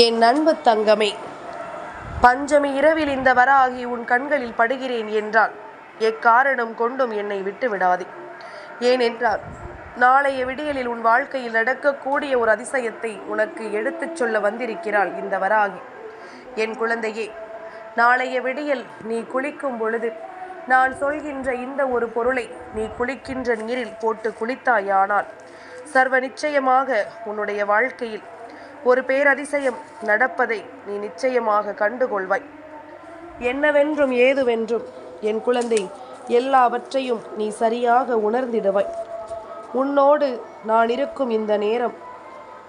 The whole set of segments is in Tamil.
என் அன்பு தங்கமே பஞ்சமி இரவில் இந்த வராகி உன் கண்களில் படுகிறேன் என்றால் எக்காரணம் கொண்டும் என்னை விட்டு விடாதே ஏனென்றால் நாளைய விடியலில் உன் வாழ்க்கையில் நடக்கக்கூடிய ஒரு அதிசயத்தை உனக்கு எடுத்துச் சொல்ல வந்திருக்கிறாள் இந்த வராகி. என் குழந்தையே நாளைய விடியல் நீ குளிக்கும் பொழுது நான் சொல்கின்ற இந்த ஒரு பொருளை நீ குளிக்கின்ற நீரில் போட்டு குளித்தாயானால் சர்வ நிச்சயமாக உன்னுடைய வாழ்க்கையில் ஒரு பேரதிசயம் நடப்பதை நீ நிச்சயமாக கண்டுகொள்வாய். என்னவென்றும் ஏதுவென்றும் என் குழந்தை எல்லாவற்றையும் நீ சரியாக உணர்ந்திடுவாய். உன்னோடு நான் இருக்கும் இந்த நேரம்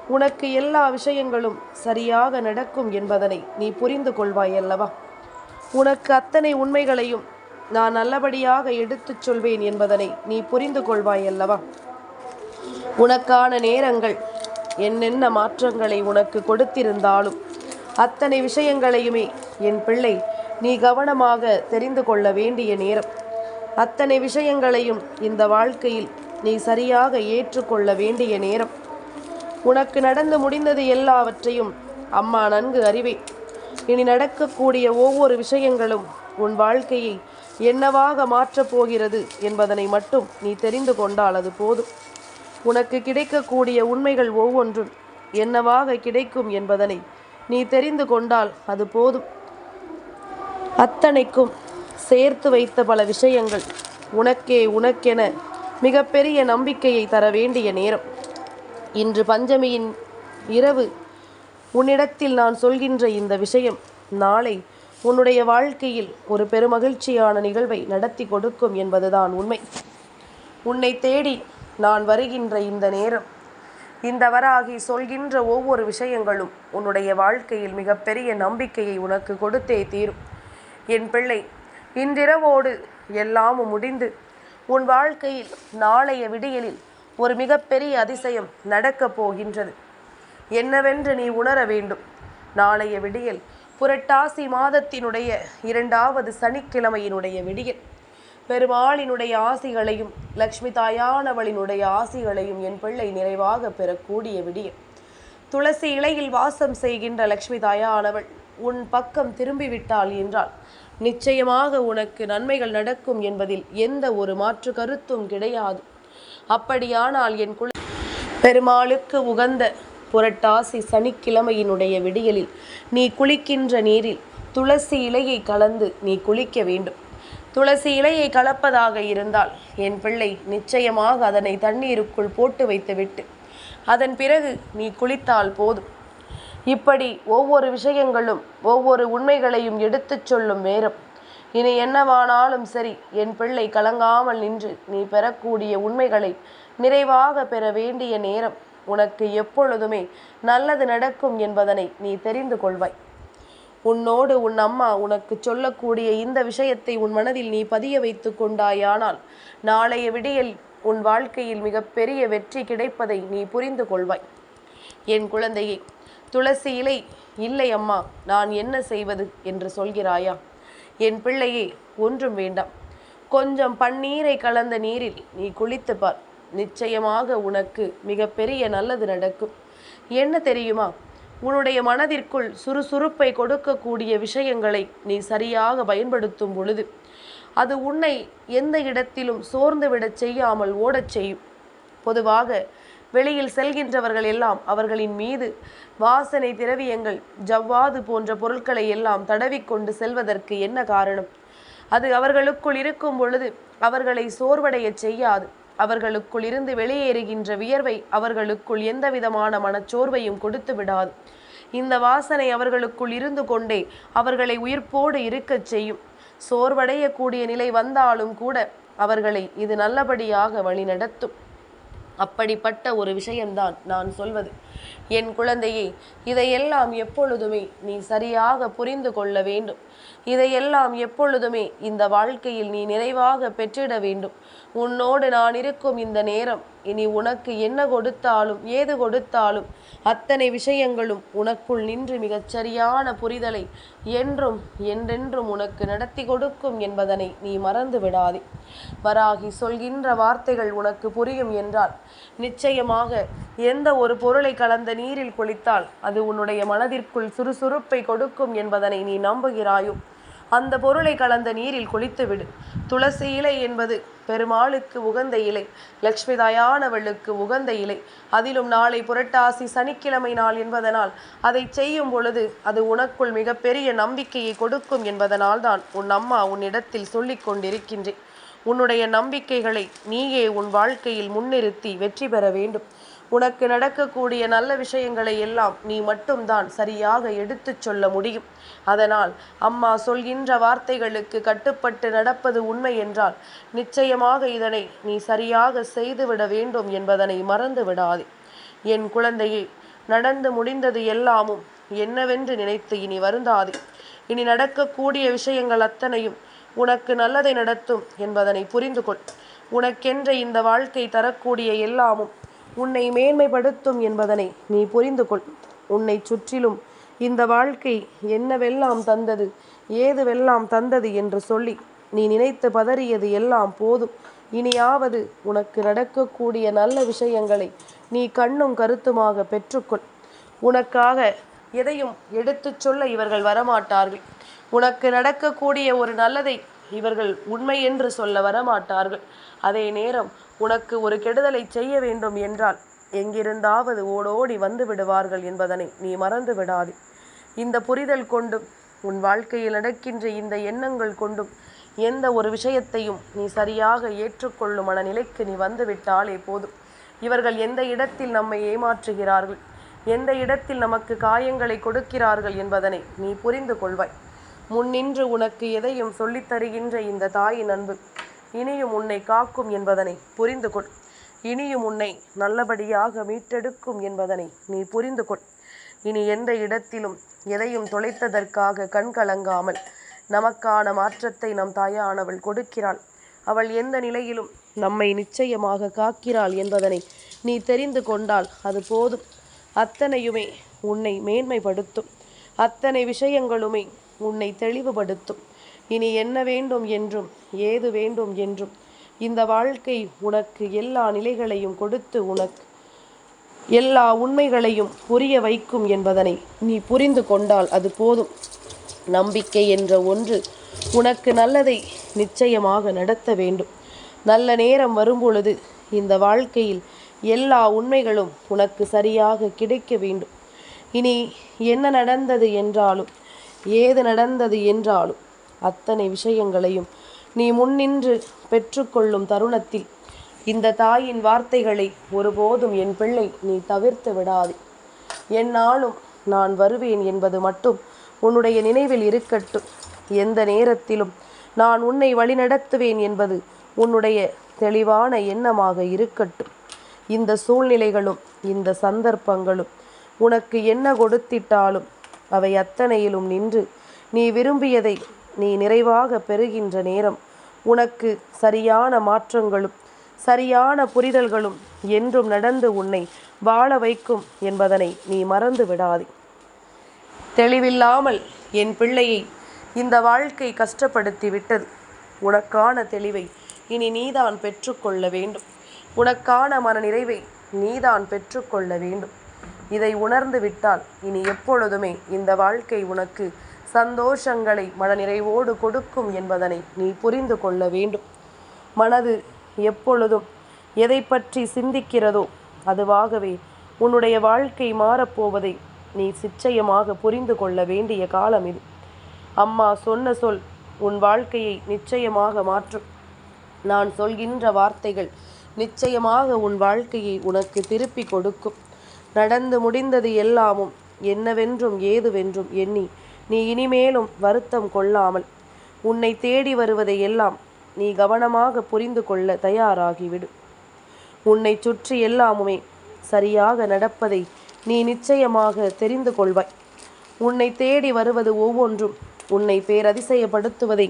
உனக்கு எல்லா விஷயங்களும் சரியாக நடக்கும் என்பதனை நீ புரிந்து கொள்வாய் அல்லவா? உனக்கு அத்தனை உண்மைகளையும் நான் நல்லபடியாக எடுத்துச் சொல்வேன் என்பதனை நீ புரிந்து கொள்வாய் அல்லவா? உனக்கான நேரங்கள் என்னென்ன மாற்றங்களை உனக்கு கொடுத்திருந்தாலும் அத்தனை விஷயங்களையுமே என் பிள்ளை நீ கவனமாக தெரிந்து கொள்ள வேண்டிய நேரம். அத்தனை விஷயங்களையும் இந்த வாழ்க்கையில் நீ சரியாக ஏற்றுக்கொள்ள வேண்டிய நேரம். உனக்கு நடந்து முடிந்தது எல்லாவற்றையும் அம்மா நன்கு அறிவே. இனி நடக்கக்கூடிய ஒவ்வொரு விஷயங்களும் உன் வாழ்க்கையை என்னவாக மாற்றப் போகிறது என்பதனை மட்டும் நீ தெரிந்து கொண்டால் அது போதும். உனக்கு கிடைக்கக்கூடிய உண்மைகள் ஒவ்வொன்றும் என்னவாக கிடைக்கும் என்பதனை நீ தெரிந்து கொண்டால் அது போதும். அத்தனைக்கும் சேர்த்து வைத்த பல விஷயங்கள் உனக்கே உனக்கென மிகப்பெரிய நம்பிக்கையை தர வேண்டிய நேரம். இன்று பஞ்சமியின் இரவு உன்னிடத்தில் நான் சொல்கின்ற இந்த விஷயம் நாளை உன்னுடைய வாழ்க்கையில் ஒரு பெருமகிழ்ச்சியான நிகழ்வை நடத்தி கொடுக்கும் என்பதுதான் உண்மை. உன்னை தேடி நான் வருகின்ற இந்த நேரம். இந்த வராகி சொல்கின்ற ஒவ்வொரு விஷயங்களும் உன்னுடைய வாழ்க்கையில் மிகப்பெரிய நம்பிக்கையை உனக்கு கொடுத்தே தீரும். என் பிள்ளை இன்றிரவோடு எல்லாமும் முடிந்து உன் வாழ்க்கையில் நாளைய விடியலில் ஒரு மிகப்பெரிய அதிசயம் நடக்கப் போகின்றது. என்னவென்று நீ உணர வேண்டும். நாளைய விடியல் புரட்டாசி மாதத்தினுடைய இரண்டாவது சனிக்கிழமையினுடைய விடியல். பெருமாளினுடைய ஆசிகளையும் லக்ஷ்மி தாயானவளினுடைய ஆசிகளையும் என் பிள்ளை நிறைவாக பெறக்கூடிய விடிய துளசி இலையில் வாசம் செய்கின்ற லக்ஷ்மி தாயானவள் உன் பக்கம் திரும்பிவிட்டாள் என்றால் நிச்சயமாக உனக்கு நன்மைகள் நடக்கும் என்பதில் எந்த ஒரு மாற்று கருத்தும் கிடையாது. அப்படியானால் என் குழ பெருமாளுக்கு உகந்த புரட்டாசி சனிக்கிழமையினுடைய விடியலில் நீ குளிக்கின்ற நீரில் துளசி இலையை கலந்து நீ குளிக்க வேண்டும். துளசி இலையை கலப்பதாக இருந்தால் என் பிள்ளை நிச்சயமாக அதனை தண்ணீருக்குள் போட்டு வைத்துவிட்டு அதன் பிறகு நீ குளித்தால் போதும். இப்படி ஒவ்வொரு விஷயங்களும் ஒவ்வொரு உண்மைகளையும் எடுத்துச் சொல்லும் நேரம். இனி என்னவானாலும் சரி என் பிள்ளை கலங்காமல் நின்று நீ பெறக்கூடிய உண்மைகளை நிறைவாக பெற வேண்டிய நேரம் உனக்கு எப்பொழுதுமே நல்லது நடக்கும் என்பதனை நீ தெரிந்து கொள்வாய். உன்னோடு உன் அம்மா உனக்கு சொல்லக்கூடிய இந்த விஷயத்தை உன் மனதில் நீ பதிய வைத்து கொண்டாயானால் நாளைய விடியல் உன் வாழ்க்கையில் மிகப்பெரிய வெற்றி கிடைப்பதை நீ புரிந்து கொள்வாய். என் குழந்தையை துளசி இலை இல்லை அம்மா நான் என்ன செய்வது என்று சொல்கிறாயா? என் பிள்ளையே ஒன்றும் வேண்டாம். கொஞ்சம் பன்னீரை கலந்த நீரில் நீ குளித்து பார். நிச்சயமாக உனக்கு மிகப்பெரிய நல்லது நடக்கும். என்ன தெரியுமா? உன்னுடைய மனதிற்குள் சுறுசுறுப்பை கொடுக்கக்கூடிய விஷயங்களை நீ சரியாக பயன்படுத்தும் பொழுது அது உன்னை எந்த இடத்திலும் சோர்ந்துவிடச் செய்யாமல் ஓடச் செய்யும். பொதுவாக வெளியில் செல்கின்றவர்கள் எல்லாம் அவர்களின் மீது வாசனை திரவியங்கள் ஜவ்வாது போன்ற பொருட்களை எல்லாம் தடவிக்கொண்டு செல்வதற்கு என்ன காரணம்? அது அவர்களுக்குள் இருக்கும் பொழுது அவர்களை சோர்வடையச் செய்யாது. அவர்களுக்குள் இருந்து வெளியேறுகின்ற வியர்வை அவர்களுக்குள் எந்த விதமான மனச்சோர்வையும் கொடுத்து விடாது. இந்த வாசனை அவர்களுக்குள் இருந்து கொண்டே அவர்களை உயிர்ப்போடு இருக்கச் செய்யும். சோர்வடையக்கூடிய நிலை வந்தாலும் கூட அவர்களை இது நல்லபடியாக வழிநடத்தும். அப்படிப்பட்ட ஒரு விஷயம்தான் நான் சொல்வது. என் குழந்தையே இதையெல்லாம் எப்பொழுதுமே நீ சரியாக புரிந்து கொள்ள வேண்டும். இதையெல்லாம் எப்பொழுதுமே இந்த வாழ்க்கையில் நீ நிறைவாக பெற்றிட வேண்டும். உன்னோடு நான் இருக்கும் இந்த நேரம் இனி உனக்கு என்ன கொடுத்தாலும் ஏது கொடுத்தாலும் அத்தனை விஷயங்களும் உனக்குள் நின்று மிகச்சரியான புரிதலை என்றும் என்றென்றும் உனக்கு நடத்தி கொடுக்கும் என்பதனை நீ மறந்து விடாதே. வராகி சொல்கின்ற வார்த்தைகள் உனக்கு புரியும் என்றால் நிச்சயமாக எந்த ஒரு பொருளை கலந்த நீரில் குளித்தால் அது உன்னுடைய மனதிற்குள் சுறுசுறுப்பை கொடுக்கும் என்பதனை நீ நம்புகிறாயோ? அந்த பொருளை கலந்த நீரில் குளித்துவிடு. துளசி இலை என்பது பெருமாளுக்கு உகந்த இலை லக்ஷ்மி தாயானவளுக்கு உகந்த இலை. அதிலும் நாளை புரட்டாசி சனிக்கிழமை நாள் என்பதனால் அதை செய்யும் பொழுது அது உனக்குள் மிகப்பெரிய நம்பிக்கையை கொடுக்கும் என்பதனால் தான் உன் அம்மா உன்னிடத்தில் சொல்லிக் கொண்டிருக்கின்றேன். உன்னுடைய நம்பிக்கைகளை நீயே உன் வாழ்க்கையில் முன்னிறுத்தி வெற்றி பெற வேண்டும். உனக்கு நடக்கக்கூடிய நல்ல விஷயங்களை எல்லாம் நீ மட்டும்தான் சரியாக எடுத்துச் சொல்ல முடியும். அதனால் அம்மா சொல்கின்ற வார்த்தைகளுக்கு கட்டுப்பட்டு நடப்பது உண்மை என்றால் நிச்சயமாக இதனை நீ சரியாக செய்துவிட வேண்டும் என்பதனை மறந்து விடாதே என் குழந்தையே நடந்து முடிந்தது எல்லாமும் என்னவென்று நினைத்து இனி வருந்தாதே. இனி நடக்கக்கூடிய விஷயங்கள் அத்தனையும் உனக்கு நல்லதை நடத்தும் என்பதனை புரிந்து கொள் உனக்கென்ற இந்த வாழ்க்கை தரக்கூடிய எல்லாமும் உன்னை மேன்மைப்படுத்தும் என்பதனை நீ புரிந்து கொள் உன்னை சுற்றிலும் இந்த வாழ்க்கை என்னவெல்லாம் தந்தது ஏதுவெல்லாம் தந்தது என்று சொல்லி நீ நினைத்து பதறியது எல்லாம் போதும். இனியாவது உனக்கு நடக்கக்கூடிய நல்ல விஷயங்களை நீ கண்ணும் கருத்துமாக பெற்றுக்கொள். உனக்காக எதையும் எடுத்துச் சொல்ல இவர்கள் வரமாட்டார்கள். உனக்கு நடக்கக்கூடிய ஒரு நல்லதை இவர்கள் உண்மை என்று சொல்ல வரமாட்டார்கள். அதே நேரம் உனக்கு ஒரு கெடுதலை செய்ய வேண்டும் என்றால் எங்கிருந்தாவது ஓடோடி வந்து விடுவார்கள் என்பதனை நீ மறந்து விடாதே. இந்த புரிதல் கொண்டும் உன் வாழ்க்கையில் நடக்கின்ற இந்த எண்ணங்கள் கொண்டும் எந்த ஒரு விஷயத்தையும் நீ சரியாக ஏற்றுக்கொள்ளும் மனநிலைக்கு நீ வந்துவிட்டாலே போதும். இவர்கள் எந்த இடத்தில் நம்மை ஏமாற்றுகிறார்கள்? எந்த இடத்தில் நமக்கு காயங்களை கொடுக்கிறார்கள் என்பதனை நீ புரிந்து கொள்வாய். முன்னின்று உனக்கு எதையும் சொல்லித் தருகின்ற இந்த தாயின் அன்பு இனியும் உன்னை காக்கும் என்பதனை புரிந்து கொள். இனியும் உன்னை நல்லபடியாக மீட்டெடுக்கும் என்பதனை நீ புரிந்து கொள். இனி எந்த இடத்திலும் எதையும் தொலைத்ததற்காக கண் கலங்காமல் நமக்கான மாற்றத்தை நம் தாயானவள் கொடுக்கிறாள். அவள் எந்த நிலையிலும் நம்மை நிச்சயமாக காக்கிறாள் என்பதனை நீ தெரிந்து கொண்டால் அது போதும். அத்தனையுமே உன்னை மேன்மைப்படுத்தும். அத்தனை விஷயங்களுமே உன்னை தெளிவுபடுத்தும். இனி என்ன வேண்டும் என்றும் ஏது வேண்டும் என்றும் இந்த வாழ்க்கை உனக்கு எல்லா நிலைகளையும் கொடுத்து உனக்கு எல்லா உண்மைகளையும் புரிய வைக்கும் என்பதனை நீ புரிந்து கொண்டால் அது போதும். நம்பிக்கை என்ற ஒன்று உனக்கு நல்லதை நிச்சயமாக நடத்த வேண்டும். நல்ல நேரம் வரும்பொழுது இந்த வாழ்க்கையில் எல்லா உண்மைகளும் உனக்கு சரியாக கிடைக்க வேண்டும். இனி என்ன நடந்தது என்றாலும் ஏது நடந்தது என்றாலும் அத்தனை விஷயங்களையும் நீ முன்னின்று பெற்றுக்கொள்ளும் தருணத்தில் இந்த தாயின் வார்த்தைகளை ஒருபோதும் என் பிள்ளை நீ தவிர்த்து விடாது. என்னாலும் நான் வருவேன் என்பது மட்டும் உன்னுடைய நினைவில் இருக்கட்டும். எந்த நேரத்திலும் நான் உன்னை வழிநடத்துவேன் என்பது உன்னுடைய தெளிவான எண்ணமாக இருக்கட்டும். இந்த சூழ்நிலைகளும் இந்த சந்தர்ப்பங்களும் உனக்கு என்ன கொடுத்திட்டாலும் அவை அத்தனையிலும் நின்று நீ விரும்பியதை நீ நிறைவாக பெறுகின்ற நேரம். உனக்கு சரியான மாற்றங்களும் சரியான புரிதல்களும் என்றும் நடந்து உன்னை வாழ வைக்கும் என்பதனை நீ மறந்து விடாதே. தெளிவில்லாமல் என் பிள்ளையை இந்த வாழ்க்கை கஷ்டப்படுத்தி விட்டது. உனக்கான தெளிவை இனி நீதான் பெற்றுக்கொள்ள வேண்டும். உனக்கான மனநிறைவை நீதான் பெற்றுக்கொள்ள வேண்டும். இதை உணர்ந்து விட்டால் இனி எப்பொழுதுமே இந்த வாழ்க்கை உனக்கு சந்தோஷங்களை மனநிறைவோடு கொடுக்கும் என்பதனை நீ புரிந்து கொள்ள வேண்டும். மனது எப்பொழுதும் எதை பற்றி சிந்திக்கிறதோ அதுவாகவே உன்னுடைய வாழ்க்கை மாறப்போவதை நீ நிச்சயமாக புரிந்து கொள்ள வேண்டிய காலம் இது. அம்மா சொன்ன சொல் உன் வாழ்க்கையை நிச்சயமாக மாற்றும். நான் சொல்கின்ற வார்த்தைகள் நிச்சயமாக உன் வாழ்க்கையை உனக்கு திருப்பி கொடுக்கும். நடந்து முடிந்தது எல்லாமும் என்னவென்றும் ஏதுவென்றும் எண்ணி நீ இனிமேலும் வருத்தம் கொள்ளாமல் உன்னை தேடி வருவதை எல்லாம் நீ கவனமாக புரிந்து கொள்ள தயாராகிவிடு. உன்னை சுற்றி எல்லாமுமே சரியாக நடப்பதை நீ நிச்சயமாக தெரிந்து கொள்வாய். உன்னை தேடி வருவது ஒவ்வொன்றும் உன்னை பேரதிசயப்படுத்துவதை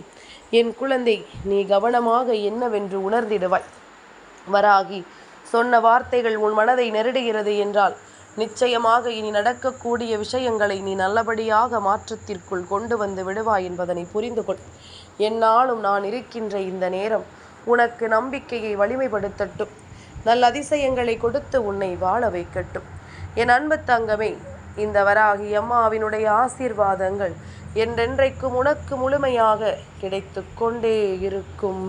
என் குழந்தை நீ கவனமாக என்னவென்று உணர்ந்திடுவாய். வராகி. சொன்ன வார்த்தைகள் உன் மனதை நெருடுகிறது என்றால் நிச்சயமாக இனி நடக்கக்கூடிய விஷயங்களை நீ நல்லபடியாக மாற்றத்திற்குள் கொண்டு வந்து விடுவாய் என்பதனை புரிந்து கொள். என்னாலும் நான் இருக்கின்ற இந்த நேரம் உனக்கு நம்பிக்கையை வலிமைப்படுத்தட்டும். நல்ல அதிசயங்களை கொடுத்து உன்னை வாழ வைக்கட்டும். என் அன்பு தங்கமே இந்த வராகி அம்மாவினுடைய ஆசீர்வாதங்கள் என்றென்றைக்கும் உனக்கு முழுமையாக கிடைத்து கொண்டே இருக்கும்.